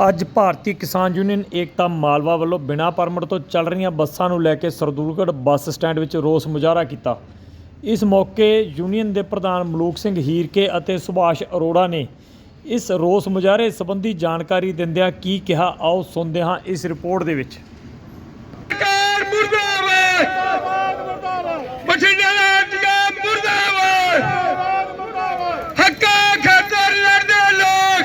ਅੱਜ ਭਾਰਤੀ ਕਿਸਾਨ ਯੂਨੀਅਨ ਏਕਤਾ ਮਾਲਵਾ ਵੱਲੋਂ ਬਿਨਾਂ ਪਰਮਿਟ ਤੋਂ ਚੱਲ ਰਹੀਆਂ ਬੱਸਾਂ ਨੂੰ ਲੈ ਕੇ ਸਰਦੂਲਗੜ੍ਹ ਬੱਸ ਸਟੈਂਡ ਵਿੱਚ ਰੋਸ ਮੁਜ਼ਾਹਰਾ ਕੀਤਾ। ਇਸ ਮੌਕੇ ਯੂਨੀਅਨ ਦੇ ਪ੍ਰਧਾਨ ਮਲੂਕ ਸਿੰਘ ਹੀਰਕੇ ਅਤੇ ਸੁਭਾਸ਼ ਅਰੋੜਾ ਨੇ ਇਸ ਰੋਸ ਮੁਜ਼ਾਹਰੇ ਸੰਬੰਧੀ ਜਾਣਕਾਰੀ ਦਿੰਦਿਆਂ ਕੀ ਕਿਹਾ, ਆਓ ਸੁਣਦੇ ਹਾਂ ਇਸ ਰਿਪੋਰਟ ਦੇ ਵਿੱਚ ਸਰਕਾਰ ਮੁਰਦਾਬਾਦ ਬਠਿੰਡਾ ਦਾ ਇੰਤਜ਼ਾਮ ਮੁਰਦਾਬਾਦ ਹੱਕਾਂ ਖਾਤਰ ਲੜਦੇ ਲੋਕ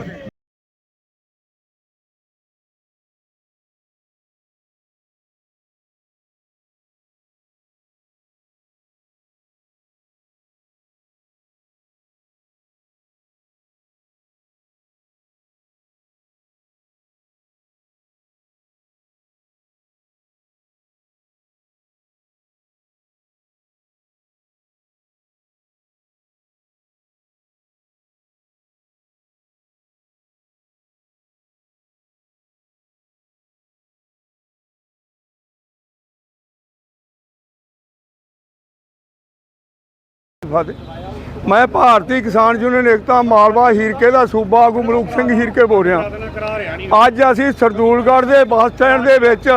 ਫਤਿਹ ਮੈਂ ਭਾਰਤੀ ਕਿਸਾਨ ਯੂਨੀਅਨ ਏਕਤਾ ਮਾਲਵਾ ਹੀਰਕੇ ਦਾ ਸੂਬਾ ਆਗੂ ਮਲੂਕ ਸਿੰਘ ਹੀਰਕੇ ਬੋਲ ਰਿਹਾ। ਅੱਜ ਅਸੀਂ ਸਰਦੂਲਗੜ੍ਹ ਦੇ ਬੱਸ ਸਟੈਂਡ ਦੇ ਵਿੱਚ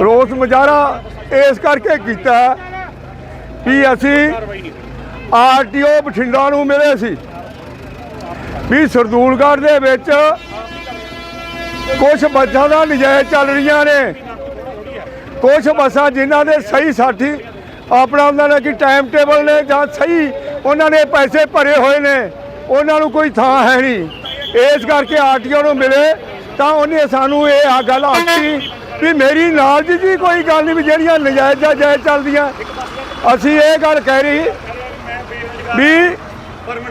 ਰੋਸ ਮੁਜ਼ਾਹਰਾ ਇਸ ਕਰਕੇ ਕੀਤਾ ਹੈ ਅਸੀਂ ਆਰਟੀਓ ਬਠਿੰਡਾ ਨੂੰ ਮਿਲੇ ਸੀ ਵੀ ਸਰਦੂਲਗੜ੍ਹ ਦੇ ਵਿੱਚ ਕੁਝ ਬੱਸਾਂ ਦਾ ਨਜਾਇਜ਼ ਚੱਲ ਰਹੀਆਂ ਨੇ। ਕੁਝ ਬੱਸਾਂ ਜਿਨ੍ਹਾਂ ਦੇ ਸਹੀ ਸਾਥੀ ਆਪਣਾ ਉਹਨਾਂ ਨੇ ਕਿ ਟਾਈਮ ਟੇਬਲ ਨੇ ਜਾਂ ਸਹੀ, ਉਹਨਾਂ ਨੇ ਪੈਸੇ ਭਰੇ ਹੋਏ ਨੇ, ਉਹਨਾਂ ਨੂੰ ਕੋਈ ਥਾਂ ਹੈ ਨਹੀਂ। ਇਸ ਕਰਕੇ ਆਰਟੀਓ ਨੂੰ ਮਿਲੇ, ਤਾਂ ਉਹਨੇ ਸਾਨੂੰ ਇਹ ਆ ਗੱਲ ਆਖੀ ਵੀ ਮੇਰੀ ਨਾਲ ਦੀ ਜੀ ਕੋਈ ਗੱਲ ਨਹੀਂ ਵੀ ਜਿਹੜੀਆਂ ਨਜਾਇਜ਼ ਜਾਂ ਜਾਇਜ਼ ਚੱਲਦੀਆਂ। ਅਸੀਂ ਇਹ ਗੱਲ ਕਹਿ ਰਹੀ ਵੀ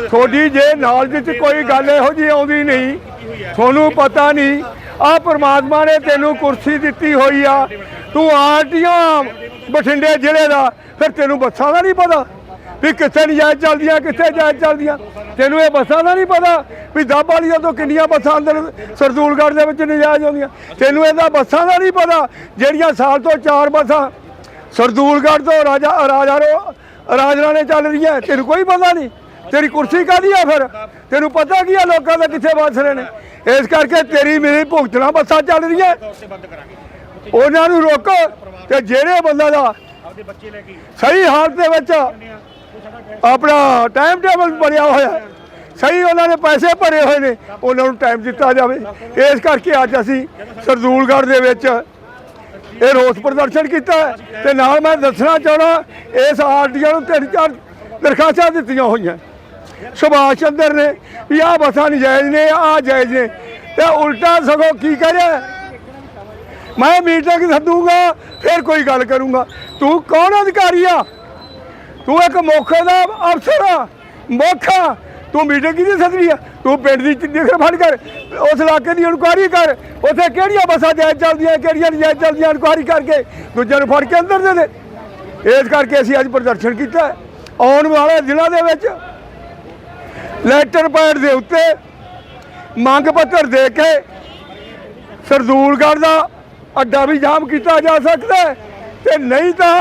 ਤੁਹਾਡੀ ਜੇ ਨਾਲ ਵਿੱਚ ਕੋਈ ਗੱਲ ਇਹੋ ਜੀ ਆਉਂਦੀ ਨਹੀਂ, ਤੁਹਾਨੂੰ ਪਤਾ ਨਹੀਂ ਆ ਪਰਮਾਤਮਾ ਨੇ ਤੈਨੂੰ ਕੁਰਸੀ ਦਿੱਤੀ ਹੋਈ ਆ, ਤੂੰ ਆਰਟੀਆਂ ਬਠਿੰਡੇ ਜ਼ਿਲ੍ਹੇ ਦਾ, ਫਿਰ ਤੈਨੂੰ ਬੱਸਾਂ ਦਾ ਨਹੀਂ ਪਤਾ ਵੀ ਕਿੱਥੇ ਨਜਾਇਜ਼ ਚੱਲਦੀਆਂ, ਕਿੱਥੇ ਜਾਇਜ਼ ਚੱਲਦੀਆਂ। ਤੈਨੂੰ ਇਹ ਬੱਸਾਂ ਦਾ ਨਹੀਂ ਪਤਾ ਵੀ ਦੱਬ ਵਾਲੀਆਂ ਤੋਂ ਕਿੰਨੀਆਂ ਬੱਸਾਂ ਅੰਦਰ ਸਰਦੂਲਗੜ੍ਹ ਦੇ ਵਿੱਚ ਨਜਾਇਜ਼ ਆਉਂਦੀਆਂ। ਤੈਨੂੰ ਇਹਦਾ ਬੱਸਾਂ ਦਾ ਨਹੀਂ ਪਤਾ ਜਿਹੜੀਆਂ ਸਾਲ ਤੋਂ ਚਾਰ ਬੱਸਾਂ ਸਰਦੂਲਗੜ੍ਹ ਤੋਂ ਰਾਜਾ ਰਾਜਾ ਰੋ ਰਾਜਰਾਣੇ ਚੱਲ ਰਹੀਆਂ। ਤੈਨੂੰ ਕੋਈ ਪਤਾ ਨਹੀਂ। ਤੇਰੀ ਕੁਰਸੀ ਕਾਦੀ ਆ ਫਿਰ? ਤੈਨੂੰ ਪਤਾ ਕੀ ਆ ਲੋਕਾਂ ਦਾ ਕਿੱਥੇ ਵੱਸ ਰਹੇ ਨੇ? ਇਸ ਕਰਕੇ ਤੇਰੀ ਮੇਰੀ ਭੁਗਤਣਾ ਬੱਸਾਂ ਚੱਲ ਰਹੀਆਂ। ਉਹਨਾਂ ਨੂੰ ਰੋਕੋ ਤੇ ਜਿਹੜੇ ਬੰਦਾ ਦਾ ਸਹੀ ਹਾਲਤ ਦੇ ਵਿੱਚ ਆਪਣਾ ਟਾਈਮ ਟੇਬਲ ਬਣਿਆ ਹੋਇਆ। ਸਹੀ ਉਹਨਾਂ ਨੇ ਪੈਸੇ ਭਰੇ ਹੋਏ ਨੇ ਉਹਨਾਂ ਨੂੰ ਟਾਈਮ ਦਿੱਤਾ ਜਾਵੇ। ਇਸ ਕਰਕੇ ਅੱਜ ਅਸੀਂ ਸਰਦੂਲਗੜ੍ਹ ਦੇ ਵਿੱਚ ਇਹ ਰੋਸ ਪ੍ਰਦਰਸ਼ਨ ਕੀਤਾ ਤੇ ਨਾਲ ਮੈਂ ਦੱਸਣਾ ਚਾਹਣਾ ਇਸ ਆਰਟੀਓ ਨੂੰ ਤਿੰਨ ਚਾਰ ਦਰਖਾਸਤਾਂ ਦਿੱਤੀਆਂ ਹੋਈਆਂ। ਸੁਭਾਸ਼ ਚੰਦਰ ਨੇ ਵੀ ਆਹ ਬੱਸਾਂ ਨਜਾਇਜ਼ ਨੇ ਆਹ ਜਾਇਜ਼ ਨੇ। ਤੇ ਉਲਟਾ ਸਗੋਂ ਕੀ ਕਰਿਆ ਮੈਂ ਮੀਟਿੰਗ ਸੱਦੂਗਾ? ਫਿਰ ਕੋਈ ਗੱਲ ਕਰੂੰਗਾ। ਤੂੰ ਕੌਣ ਅਧਿਕਾਰੀ ਆ? ਤੂੰ ਇੱਕ ਮੌਕੇ ਦਾ ਅਫਸਰ ਆ, ਮੋਖਾ ਤੂੰ ਮੀਟਿੰਗ ਕਿਹਦੀ ਸੱਦਣੀ ਆ? ਤੂੰ ਪਿੰਡ ਦੀ ਦੇਖ ਫੜ ਕਰ, ਉਸ ਇਲਾਕੇ ਦੀ ਇਨਕੁਆਰੀ ਕਰ, ਉੱਥੇ ਕਿਹੜੀਆਂ ਬੱਸਾਂ ਜਾਇਜ਼ ਚੱਲਦੀਆਂ, ਕਿਹੜੀਆਂ ਨਜਾਇਜ਼ ਚੱਲਦੀਆਂ ਇਨਕੁਆਰੀ ਕਰਕੇ ਦੂਜਿਆਂ ਨੂੰ ਫੜ ਕੇ ਅੰਦਰ ਦੇ ਦੇ। ਇਸ ਕਰਕੇ ਅਸੀਂ ਅੱਜ ਪ੍ਰਦਰਸ਼ਨ ਕੀਤਾ। ਆਉਣ ਵਾਲੇ ਦਿਨਾਂ ਦੇ ਵਿੱਚ ਲੈਟਰ ਪੈਡ ਦੇ ਉੱਤੇ ਮੰਗ ਪੱਤਰ ਦੇ ਕੇ ਸਰਦੂਲਗੜ੍ਹ ਦਾ ਅੱਡਾ ਵੀ ਜਾਮ ਕੀਤਾ ਜਾ ਸਕਦਾ ਹੈ ਤੇ ਨਹੀਂ ਤਾਂ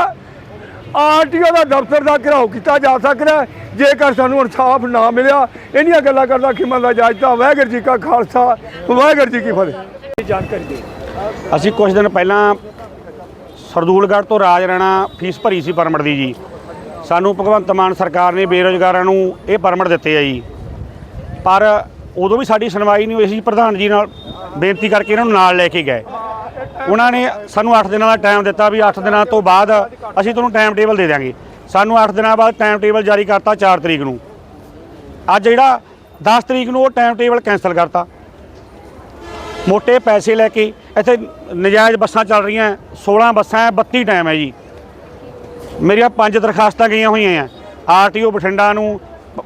ਆਰਟੀਓ ਦਾ ਦਫ਼ਤਰ ਦਾ ਘਿਰਾਓ ਕੀਤਾ ਜਾ ਸਕਦਾ ਜੇਕਰ ਸਾਨੂੰ ਇਨਸਾਫ ਨਾ ਮਿਲਿਆ ਇਹਨੀਆਂ ਗੱਲਾਂ ਕਰਦਾ ਖਿਮਾ ਦਾ ਜਾਇਜ਼ਾ ਵਾਹਿਗੁਰੂ ਜੀ ਕਾ ਖਾਲਸਾ, ਵਾਹਿਗੁਰੂ ਜੀ ਕੀ ਫਤਿਹ। ਜਾਣਕਾਰੀ ਦਿਓ? ਅਸੀਂ ਕੁਝ ਦਿਨ ਪਹਿਲਾਂ ਸਰਦੂਲਗੜ੍ਹ ਤੋਂ ਰਾਜ ਰਾਣਾ ਫੀਸ ਭਰੀ ਸੀ ਪਰਮਿਟ ਦੀ ਜੀ। ਸਾਨੂੰ ਭਗਵੰਤ ਮਾਨ ਸਰਕਾਰ ਨੇ ਬੇਰੋਜ਼ਗਾਰਾਂ ਨੂੰ ਇਹ ਪਰਮਿਟ ਦਿੱਤੇ ਆ ਜੀ। ਪਰ ਉਦੋਂ ਵੀ ਸਾਡੀ ਸੁਣਵਾਈ ਨਹੀਂ ਹੋਈ ਸੀ, ਪ੍ਰਧਾਨ ਜੀ ਨਾਲ ਬੇਨਤੀ ਕਰਕੇ ਇਹਨਾਂ ਨੂੰ ਨਾਲ ਲੈ ਕੇ ਗਏ। ਉਹਨਾਂ ਨੇ ਸਾਨੂੰ 8 ਦਿਨਾਂ ਦਾ ਟਾਈਮ ਦਿੱਤਾ ਵੀ 8 ਦਿਨਾਂ ਤੋਂ ਬਾਅਦ ਅਸੀਂ ਤੁਹਾਨੂੰ ਟਾਈਮ ਟੇਬਲ ਦੇ ਦਿਆਂਗੇ। ਸਾਨੂੰ 8 ਦਿਨਾਂ ਬਾਅਦ ਟਾਈਮ ਟੇਬਲ ਜਾਰੀ ਕਰਤਾ 4 ਤਰੀਕ ਨੂੰ। ਅੱਜ ਜਿਹੜਾ 10 ਤਰੀਕ ਨੂੰ ਉਹ ਟਾਈਮ ਟੇਬਲ ਕੈਨਸਲ ਕਰਤਾ। ਮੋٹے ਪੈਸੇ ਲੈ ਕੇ ਇੱਥੇ ਨਜਾਇਜ਼ ਬੱਸਾਂ ਚੱਲ ਰਹੀਆਂ 16 ਬੱਸਾਂ ਹੈ 32 ਟਾਈਮ ਹੈ ਜੀ। ਮੇਰੀਆਂ ਪੰਜ ਦਰਖਾਸਤਾਂ ਗਈਆਂ ਹੋਈਆਂ ਆ। ਆਰਟੀਓ ਬਠਿੰਡਾ ਨੂੰ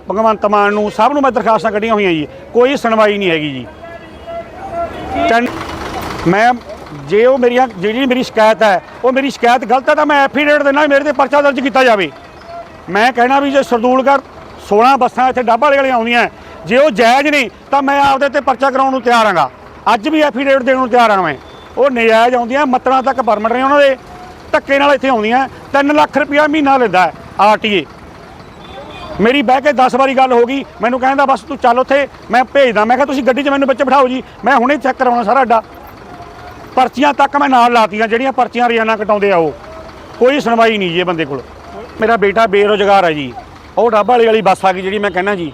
ਭਗਵੰਤ ਮਾਨ ਨੂੰ ਸਭ ਨੂੰ ਮੈਂ ਦਰਖਾਸਤਾਂ ਕੱਢੀਆਂ ਹੋਈਆਂ ਜੀ। ਕੋਈ ਸੁਣਵਾਈ ਨਹੀਂ ਹੈਗੀ ਜੀ। ਮੈਂ ਜੇ ਉਹ ਮੇਰੀਆਂ ਜਿਹੜੀ ਮੇਰੀ ਸ਼ਿਕਾਇਤ ਹੈ, ਉਹ ਮੇਰੀ ਸ਼ਿਕਾਇਤ ਗਲਤ ਹੈ ਤਾਂ ਮੈਂ ਐਫੀਡੇਵਿਟ ਦੇਣਾ ਮੇਰੇ ਤੇ ਪਰਚਾ ਦਰਜ ਕੀਤਾ ਜਾਵੇ। ਮੈਂ ਕਹਿਣਾ ਵੀ ਜੇ ਸਰਦੂਲਗੜ੍ਹ 16 ਬੱਸਾਂ ਇੱਥੇ ਡੱਬਾ ਵਾਲੇ ਵਾਲੀਆਂ ਆਉਂਦੀਆਂ, ਜੇ ਉਹ ਜਾਇਜ਼ ਨਹੀਂ, ਤਾਂ ਮੈਂ ਆਪਦੇ ਤੇ ਪਰਚਾ ਕਰਾਉਣ ਨੂੰ ਤਿਆਰ ਹਾਂਗਾ। ਅੱਜ ਵੀ ਐਫੀਡੇਵਿਟ ਦੇਣ ਨੂੰ ਤਿਆਰ ਹਾਂ ਮੈਂ। ਉਹ ਨਜਾਇਜ਼ ਆਉਂਦੀਆਂ, ਮਤਰਾਂ ਤੱਕ ਪਰਮਿਟ ਨੇ ਉਹਨਾਂ ਦੇ। ਧੱਕੇ ਨਾਲ ਇੱਥੇ ਆਉਂਦੀਆਂ 3 ਲੱਖ ਰੁਪਇਆ ਮਹੀਨਾ ਲੈਂਦਾ ਆਰਟੀਏ ਮੇਰੀ ਬਹਿ ਕੇ 10 ਵਾਰੀ ਗੱਲ ਹੋ ਗਈ, ਮੈਨੂੰ ਕਹਿੰਦਾ, ਬਸ ਤੂੰ ਚੱਲ ਉੱਥੇ, ਮੈਂ ਭੇਜਦਾ। ਮੈਂ ਕਿਹਾ, ਤੁਸੀਂ ਗੱਡੀ 'ਚ ਮੈਨੂੰ ਬੱਚੇ ਬਿਠਾਓ ਜੀ, ਮੈਂ ਹੁਣੇ ਚੈੱਕ ਕਰਾਉਣਾ ਸਾਰਾ ਅੱਡਾ। ਪਰਚੀਆਂ ਤੱਕ ਮੈਂ ਨਾਲ ਲਾਤੀਆਂ, ਜਿਹੜੀਆਂ ਪਰਚੀਆਂ ਰੋਜ਼ਾਨਾ ਕਟਾਉਂਦੇ ਆ ਉਹ। ਕੋਈ ਸੁਣਵਾਈ ਨਹੀਂ ਜੀ ਇਹ ਬੰਦੇ ਕੋਲ। ਮੇਰਾ ਬੇਟਾ ਬੇਰੋਜ਼ਗਾਰ ਹੈ ਜੀ। ਉਹ ਡੱਬਾ ਵਾਲੀ ਵਾਲੀ ਬੱਸ ਆ ਗਈ ਜਿਹੜੀ ਮੈਂ ਕਹਿੰਦਾ ਜੀ।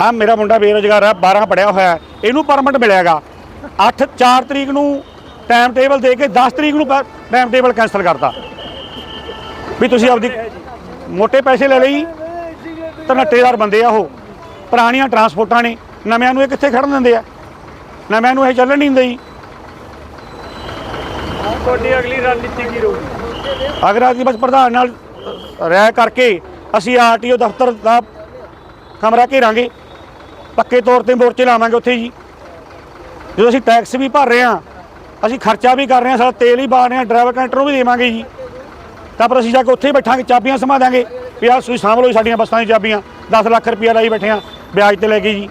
ਹਾਂ, ਮੇਰਾ ਮੁੰਡਾ ਬੇਰੋਜ਼ਗਾਰ ਹੈ 12 ਪੜਿਆ ਹੋਇਆ ਹੈ। ਇਹਨੂੰ ਪਰਮਿਟ ਮਿਲਿਆਗਾ। 8 4 ਤਰੀਕ ਨੂੰ ਟਾਈਮ ਟੇਬਲ ਦੇ ਕੇ 10 ਤਰੀਕ ਨੂੰ ਟਾਈਮ ਟੇਬਲ ਕੈਨਸਲ ਕਰਤਾ। ਵੀ ਤੁਸੀਂ ਆਪਦੀ ਮੋٹے ਪੈਸੇ ਲੈ ਲਈ। ਧਨੱਟੇਦਾਰ ਬੰਦੇ ਆ ਉਹ। ਪੁਰਾਣੀਆਂ ਟਰਾਂਸਪੋਰਟਾਂ ਨੇ। ਨਵਿਆਂ ਨੂੰ ਇਹ ਕਿੱਥੇ ਖੜਨ ਦਿੰਦੇ ਆ? ਨਵਿਆਂ ਨੂੰ ਇਹ ਚੱਲਣ ਨਹੀਂ ਦਿੰਦੇ ਜੀ। ਤੁਹਾਡੀ ਅਗਲੀ ਰਣਨੀਤੀ ਕੀ ਰਹੂਗੀ? ਅਗਰ ਅਸੀਂ ਬਸ ਪ੍ਰਧਾਨ ਨਾਲ ਰਾਇ ਕਰਕੇ ਅਸੀਂ ਆਰਟੀਓ ਦਫ਼ਤਰ ਦਾ ਕਮਰਾ ਘੇਰਾਂਗੇ ਪੱਕੇ ਤੌਰ ਤੇ ਮੋਰਚੇ ਲਾਵਾਂਗੇ ਉੱਥੇ ਜੀ। ਜਦੋਂ ਅਸੀਂ ਟੈਕਸ ਵੀ ਭਰ ਰਹੇ ਹਾਂ ਅਸੀਂ ਖਰਚਾ ਵੀ ਕਰ ਰਹੇ ਹਾਂ ਸਾਡਾ ਤੇਲ ਹੀ ਪਾ ਰਹੇ ਹਾਂ ਡਰਾਈਵਰ ਕੰਟਰ ਨੂੰ ਵੀ ਦੇਵਾਂਗੇ ਜੀ। ਤਾਂ ਪਰ ਅਸੀਂ ਜਾ ਕੇ ਉੱਥੇ ਹੀ ਬੈਠਾਂਗੇ ਚਾਬੀਆਂ ਸਮਾ ਦਾਂਗੇ। ਵੀ ਆਹ ਤੁਸੀਂ ਸਾਂਭ ਲਓ ਸਾਡੀਆਂ ਬੱਸਾਂ ਦੀਆਂ ਚਾਬੀਆਂ 10 ਲੱਖ ਰੁਪਇਆ ਲਾਈ ਬੈਠੇ ਹਾਂ ਵਿਆਜ ਤੇ ਲੈ ਕੇ ਜੀ।